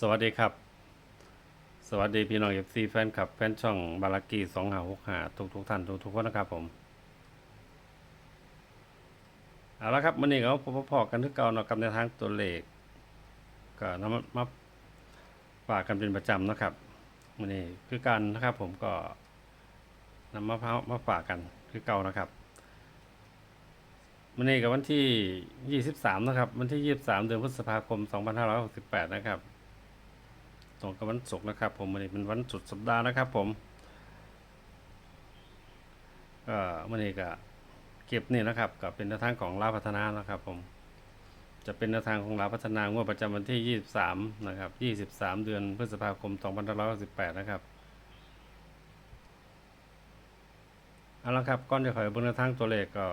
สวัสดีครับ สวัสดีพี่น้องเอฟซีแฟนคลับ แฟนช่องบารากีสองหาหกหาทุกทุกท่านทุกทุกคนนะครับผม เอาละครับวันนี้เราพอๆกันทุกเก่าเนาะกับในทางตัวเลขก็นำมามาฝากกันเป็นประจำนะครับวันนี้คือการนะครับผมก็นำมาพร้าวมาฝากกันคือเก่านะครับวันนี้กับวันที่ 23 นะครับ วันที่ 23 เดือนพฤษภาคม 2568 นะครับ ตรงกับวันศุกร์นะครับ ผมวันนี้เป็นวันสุดสัปดาห์นะครับ ผมก็วันนี้ก็เก็บนี่นะครับก็เป็นแนวทางของลาพัฒนานะครับ ผม จะเป็นแนวทางของลาพัฒนางวดประจำวันที่ 23 นะครับ 23 เดือนพฤษภาคม 2568 นะครับเอาละครับก่อนจะขอยเบิ่งแนวทางตัวเลขก็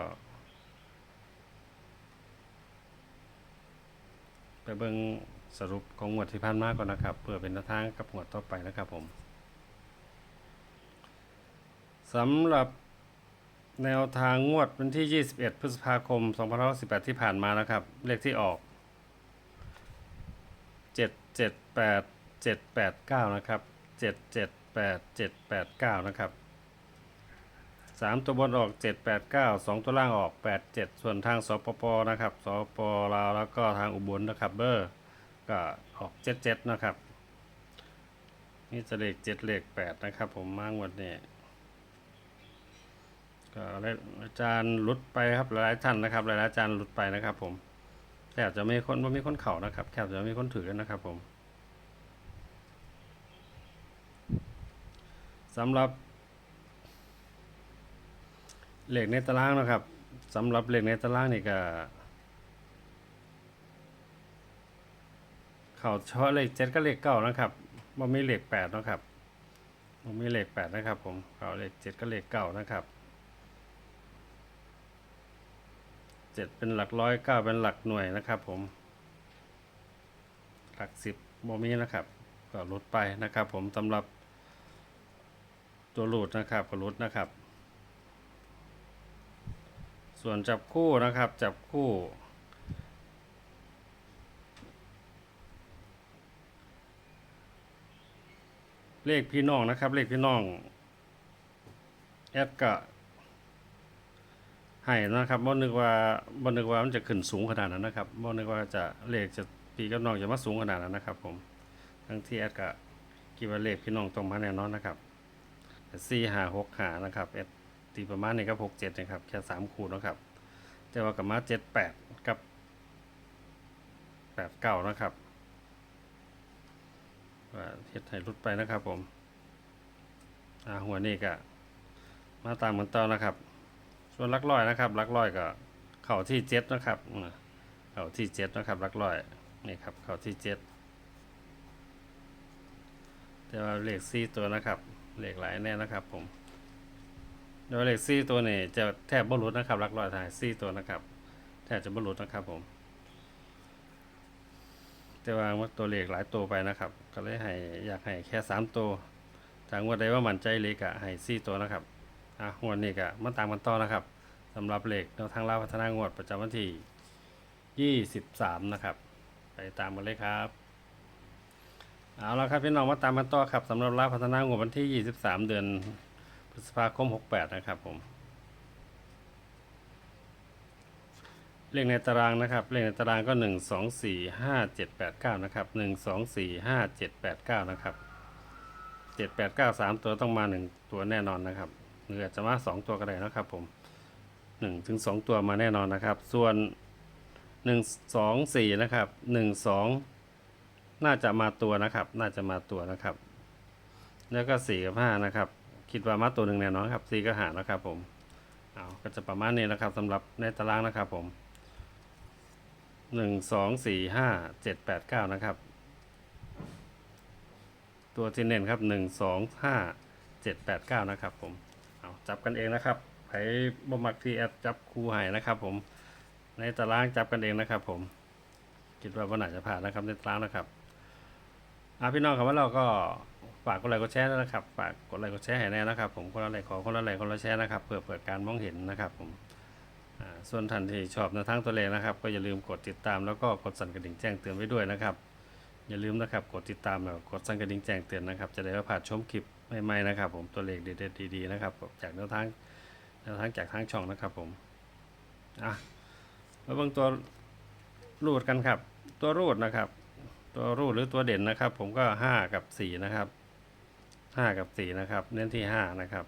ไปเบิ่ง สรุปของงวดที่ผ่านมาก่อนนะครับ เพื่อเป็นแนวทางกับงวดต่อไปนะครับผมสำหรับแนวทางงวดวันที่ 21 พฤษภาคม 2518 ที่ผ่านมานะครับ เลขที่ออก 778 789 นะครับ 778 789 นะครับ 3 ตัวบนออก 789 2 ตัวล่างออก 87 ส่วนทางสปปนะครับสปลาวแล้วก็ทางอุบลนะครับเบอร์ ก็ออกเจ็ดเจ็ดนะครับ นี่จะเลขเจ็ดเลขแปดนะครับ ผมมางวดนี้ก็อาจารย์หลุดไปครับหลายท่านนะครับหลายอาจารย์หลุดไปนะครับ ผมแทบจะไม่คนว่ามีคนเข่านะครับแทบจะไม่มีคนถือกันะครับ ผมสำหรับเหลขในตารางนะครับสำหรับเหลขในตารางนี่ก็ เขาเฉพาะเลขเจ็ดก็เลขเก้านะครับบ่มีเลขแปดนะครับบ่มีเลขแปดนะครับ ผมเขาเลขเจ็ดก็เลขเก้านะครับเจ็ดเป็นหลักร้อยเก้าเป็นหลักหน่วยนะครับ ผม หลักสิบบ่มีนะครับ ก็ลดไปนะครับ ผมสำหรับตัวหลุดนะครับก็ลดนะครับ ส่วนจับคู่นะครับ จับคู่ เลขพี่น้องนะครับ เลขพี่น้องแอดกะให้นะครับบ่นึกว่าบ่นึกว่ามันจะขึ้นสูงขนาดนั้นนะครับบ่นึกว่าจะเลขจะพี่กับน้องจะมาสูงขนาดนั้นนะครับ ผมทั้งที่แอดกะคิดว่าเลขพี่น้องต้องมาแน่นอนนะครับสี่ห้าหกหานะครับแอดตีประมาณนี้ครับหกเจ็ดนะครับแค่สามคูณนะครับแต่ว่ากับมาเจ็ดแปดกับแปดเก้านะครับ ว่าเฮ็ดให้รุดไปนะครับ ผมอ่าหัวนี่ก็มาตามกันต่อนะครับ ส่วนลักร้อยนะครับลักร้อยก็ เข่าที่เจ็ดนะครับเข่าที่เจ็ดนะครับลักร้อยนี่ครับเข่าที่เจ็ดแต่ว่าเลขสี่ตัวนะครับเลขหลายแน่นะครับ ผมโดยเลขสี่ตัวนี่จะแทบบรรลุนะครับลักร้อยทายสี่ตัวนะครับแทบจะบรรลุนะครับผม แต่ว่ามันตัวเลขหลายตัวไปนะครับ ก็เลยให้อยากให้แค่สามตัวทางวันใดว่ามั่นใจเลขอะให้สี่ตัวนะครับอะงวดนี้ก็มาตามกันต่อนะครับสำหรับเลขแนวทางลาพัฒนางวดประจำวันที่ยี่สิบสามนะครับ ไปตามกันเลยครับเอาละครับพี่น้องมาตามกันต่อครับสำหรับลาพัฒนางวดวันที่ยี่สิบสามเดือนพฤษภาคมหกแปดนะครับผม เลขในตารางนะครับ เลขในตารางก็หนึ่งสองสี่ห้าเจ็ดแปดเก้านะครับหนึ่งสองสี่ห้าเจ็ดแปดเก้านะครับเจ็ดแปดเก้าสามตัวต้องมาหนึ่งตัวแน่นอนนะครับหรืออาจจะมาสองตัวก็ได้นะครับผมหนึ่งถึงสองตัวมาแน่นอนนะครับ ส่วนหนึ่งสองสี่นะครับหนึ่งสองน่าจะมาตัวนะครับ น่าจะมาตัวนะครับ แล้วก็สีกับห้านะครับ คิดว่ามาตัวหนึ่งแน่นอนครับสีก็หานะครับผมเอาก็จะประมาณนี้นะครับสำหรับในตารางนะครับผม หนึ่งสองสี่ห้าเจ็ดแปดเก้านะครับ ตัวที่เน้นครับหนึ่งสองห้าเจ็ดแปดเก้านะครับผมเอาจับกันเองนะครับไผบ่มักที่แอดจับคู่ให้นะครับ ผม ในตารางจับกันเองนะครับ ผมคิดว่าวันไหนจะผ่านนะครับในตารางนะครับอะพี่น้องครับว่าเราก็ฝากกดไลค์กดแชร์นะครับฝากกดไลค์กดแชร์ให้แน่นะครับ ผมคนละไลค์ขอคนละไลค์คนละแชร์นะครับเพื่อเปิดการมองเห็นนะครับ ผม ส่วนท่านที่ชอบในทางตัวเลขนะครับ ก็อย่าลืมกดติดตามแล้วก็กดสั่นกระดิ่งแจ้งเตือนไว้ด้วยนะครับ อย่าลืมนะครับกดติดตามแล้วกดสั่นกระดิ่งแจ้งเตือนนะครับ จะได้ไม่พลาดชมคลิปใหม่ๆนะครับ ผมตัวเลขเด็ดๆดีๆนะครับจากแนวทางแนวทางจากทางช่องนะครับผมอะมาเบิ่งตัวรูดกันครับ ตัวรูดนะครับ ตัวรูดหรือตัวเด่นนะครับ ผมก็ห้ากับสี่นะครับห้ากับสี่นะครับ เน้นที่ห้านะครับ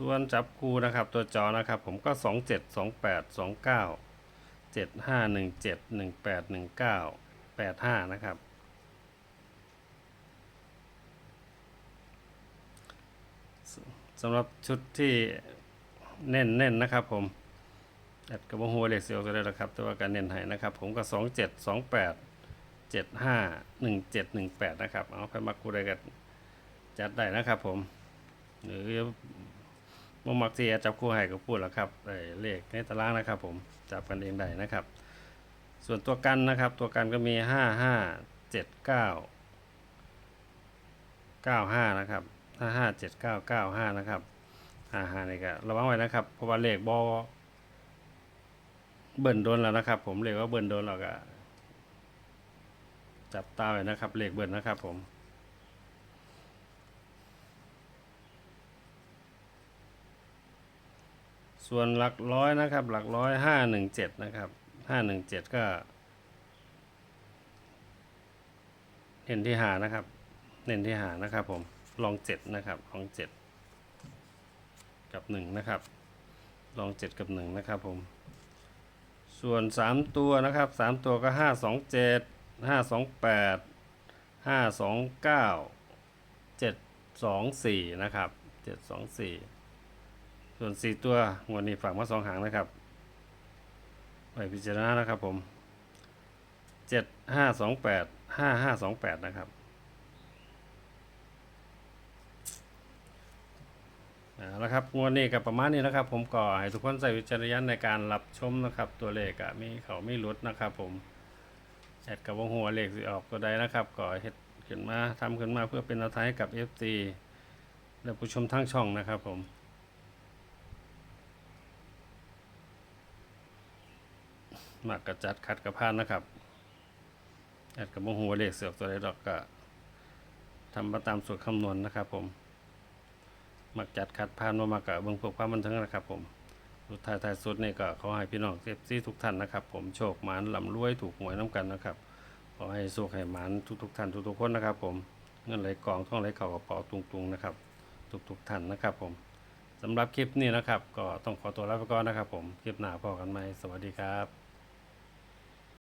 ส่วนจับคู่นะครับตัวจอนะครับผมก็สองเจ็ดสองแปดสองเก้าเจ็ดห้าหนึ่งเจ็ดหนึ่งแปดหนึ่งเก้าแปดห้านะครับ สำหรับชุดที่เน้นเน้นนะครับผมแอดกับอกหัวเลขเสียวก็ได้แล้วครับ แต่ว่าการเน้นให้นะครับ ผมก็สองเจ็ดสองแปดเจ็ดห้าหนึ่งเจ็ดหนึ่งแปดนะครับ เอาไปมาคูได้กันจัดได้นะครับผม หรือ บ่มักที่จับคู่ให้ก็พูดแล้วครับเลขในตารางนะครับ ผมจับกันเองได้นะครับ ส่วนตัวกันนะครับ ตัวกันก็มีห้าห้าเจ็ดเก้าเก้าห้านะครับห้าห้าเจ็ดเก้าเก้าห้านะครับห้าห้านี่ก็ระวังไว้นะครับเพราะว่าเลขบอเบิ่นโดนแล้วนะครับ ผมเลขว่าเบิ่นโดนแล้วก็จับตาไว้นะครับเลขเบิ่นนะครับ ผม ส่วนหลักร้อยนะครับ หลักร้อยห้าหนึ่งเจ็ดนะครับห้าหนึ่งเจ็ดก็เน้นที่หานะครับ เน้นที่หานะครับผมลองเจ็ดนะครับลองเจ็ดกับหนึ่งนะครับลองเจ็ดกับหนึ่งนะครับผมส่วนสามตัวนะครับสามตัวก็ห้าสองเจ็ดห้าสองแปดห้าสองเก้าเจ็ดสองสี่นะครับเจ็ดสองสี่ ส่วนสี่ตัวงวดนี้ฝากมาสองหางนะครับไปพิจารณานะครับผมเจ็ดห้าสองแปดห้าห้าสองแปดนะครับเอาละครับงวดนี้กับประมาณนี้นะครับ ผมก็ให้ทุกคนใส่วิจารณญาณในการรับชมนะครับ ตัวเลขอะมีเขาไม่ลดนะครับ ผมแอดกับวงหัวเลขสิออกตัวใดนะครับก็เฮ็ดขึ้นมาทำขึ้นมาเพื่อเป็นแนวทางให้กับ FC และผู้ชมทั้งช่องนะครับผม มากกระจัดคัดกระพานนะครับแอดกับโมโหเลขเสือกตัวใดดอกก็ทำมาตามสูตรคำนวณนะครับ ผมมักจัดคัดพานมามากกับเบิ้งพวกความบันเทิงนะครับ ผมสุดท้ายท้ายสุดนี่ก็ขอให้พี่น้องเซฟซี่ทุกท่านนะครับ ผมโชคหมานลำรวยถูกหวยน้ำกันนะครับขอให้โชคให้หมานทุกๆท่านทุกๆคนนะครับ ผมเงินไหลกองท่องไหลเข่ากระเป๋าตุงๆนะครับ ทุกๆท่านนะครับ ผมสำหรับคลิปนี้นะครับ ก็ต้องขอตัวลาไปก่อนนะครับ ผมคลิปหน้าพอกันไหมสวัสดีครับ